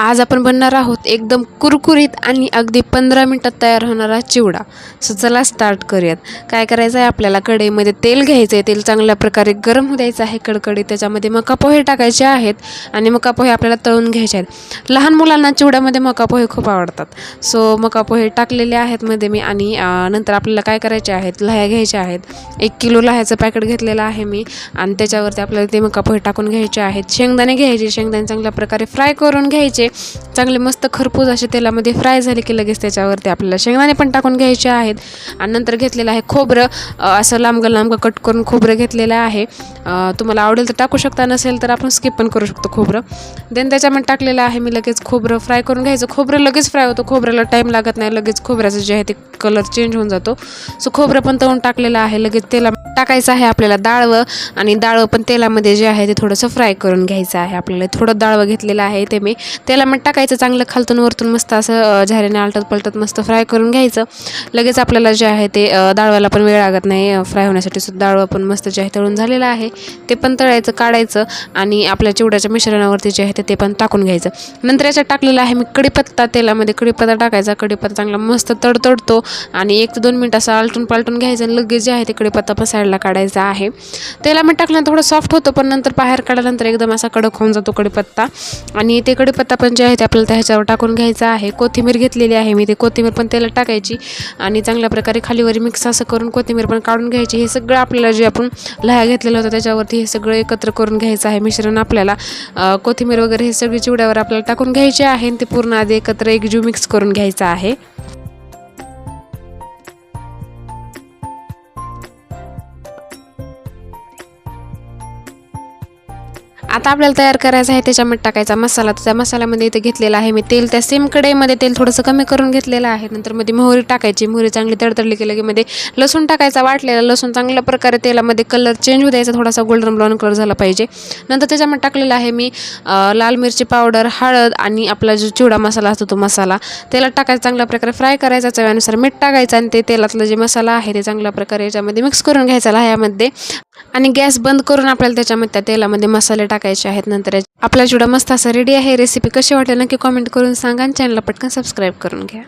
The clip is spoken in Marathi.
आज आपण बनणार आहोत एकदम कुरकुरीत आणि अगदी पंधरा मिनटात तयार होणारा चिवडा. सो चला स्टार्ट करूयात. काय करायचं आहे? आपल्याला कढईमध्ये तेल घ्यायचं आहे. तेल चांगल्या प्रकारे गरम होऊ द्यायचं आहे कडकडीत. त्याच्यामध्ये मका पोहे टाकायचे आहेत आणि मका पोहे आपल्याला तळून घ्यायचे आहेत. लहान मुलांना चिवड्यामध्ये मका पोहे खूप आवडतात. सो मका पोहे टाकलेले आहेत मध्ये मी आणि नंतर आपल्याला काय करायचे आहेत? लह्या घ्यायच्या आहेत. एक किलो लह्याचं पॅकेट घेतलेलं आहे मी आणि त्याच्यावरती आपल्याला ते मका पोहे टाकून घ्यायचे आहेत. शेंगदाणे घ्यायचे. शेंगदाणे चांगल्या प्रकारे फ्राय करून घ्यायचे. चांगले मस्त खरपूस असे तेलामध्ये फ्राय झाले की लगेच त्याच्यावरती आपल्याला शेंगदाणे पण टाकून घ्यायचे आहेत. आणि नंतर घेतलेलं आहे खोबरं. असं लांबगं लांबगं कट करून खोबरं घेतलेलं आहे. तुम्हाला आवडेल तर टाकू शकता नसेल तर आपण स्किप पण करू शकतो खोबरं. देन त्याच्यामध्ये टाकलेलं आहे मी लगेच खोबरं फ्राय करून घ्यायचं. खोबरं लगेच फ्राय होतं. खोबऱ्याला टाईम लागत नाही. लगेच खोबऱ्याचं जे आहे ते कलर चेंज होऊन जातो. सो खोबरं पण तळून टाकलेलं आहे. लगेच तेला टाकायचं आहे आपल्याला डाळवं. आणि डाळवं पण तेलामध्ये जे आहे ते थोडंसं फ्राय करून घ्यायचं आहे. आपल्याला थोडं डाळवं घेतलेलं आहे ते मी. तेलामध्ये टाकायचं चांगलं खालतून वरतून मस्त असं अ, झाऱ्याने आलटत पलटत मस्त फ्राय करून घ्यायचं. लगेच आपल्याला जे आहे ते अ, पण वेळ लागत नाही फ्राय होण्यासाठी सुद्धा डाळवं पण मस्त जे आहे तळून झालेलं आहे. ते पण तळायचं काढायचं आणि आपल्या चिवड्याच्या मिश्रणावरती जे आहे ते- ते पण टाकून घ्यायचं. नंतर याच्यात टाकलेलं आहे मी कडीपत्ता तेलामध्ये कडीपत्ता टाकायचा कडीपत्ता चांगला मस्त तडतडतो आणि एक ते दोन मिनटं असं आलटून पालटून घ्यायचं आणि लगेच जे आहे ते कडीपत्ता पण साईडला काढायचा आहे. तेलामध्ये टाकल्यानंतर थोडं सॉफ्ट होतं पण नंतर बाहेर काढल्यानंतर एकदम असा कडक होऊन जातो कडीपत्ता आणि ते कडीपत्ता पण जे आहे ते आपल्याला त्याच्यावर टाकून घ्यायचं आहे. कोथिंबीर घेतलेली आहे मी ते कोथिंबीर पण त्याला टाकायची आणि चांगल्या प्रकारे खालीवर मिक्स असं करून कोथिंबीर पण काढून घ्यायची. हे सगळं आपल्याला जे आपण लह्या घेतलेलं होतं त्याच्यावरती हे सगळं एकत्र करून घ्यायचं आहे. मिश्रण आपल्याला कोथिंबीर वगैरे हे सगळी चिवड्यावर आपल्याला टाकून घ्यायचे आहे आणि ते पूर्ण आधी एकत्र एकजीव मिक्स करून घ्यायचं आहे. आता आपल्याला तयार करायचा आहे त्याच्यामध्ये टाकायचा मसाला. तर त्या मसाल्यामध्ये इथे घेतलेला आहे मी तेल. त्या सेम कढईमध्ये तेल थोडंसं कमी करून घेतलेलं आहे. नंतर मध्ये मोहरी टाकायची. मोहरी चांगली तडतडली की मध्ये लसूण टाकायचा वाटलेला. लसूण चांगल्या प्रकारे तेलामध्ये कलर चेंज होऊ द्यायचा. थोडासा गोल्डन ब्राऊन कलर झाला पाहिजे. नंतर त्याच्यामध्ये टाकलेला आहे मी लाल मिरची पावडर हळद आणि आपला जो चिवडा मसाला असतो तो मसाला. तेलात टाकायचा चांगल्या प्रकारे फ्राय करायचा. चव्यानुसार मीठ टाकायचं आणि ते तेलातलं जे मसाला आहे ते चांगल्या प्रकारे याच्यामध्ये मिक्स करून घ्यायचा ह्यामध्ये. आणि गॅस बंद करून आपल्याला त्याच्यामध्ये त्या तेलामध्ये मसाले टाकायचे. आहेत नंतर आपला चिवडा मस्त असा रेडी आहे. रेसिपी कशी वाटेल नक्की कॉमेंट करून सांगा आणि चॅनलला पटकन सबस्क्राईब करून घ्या.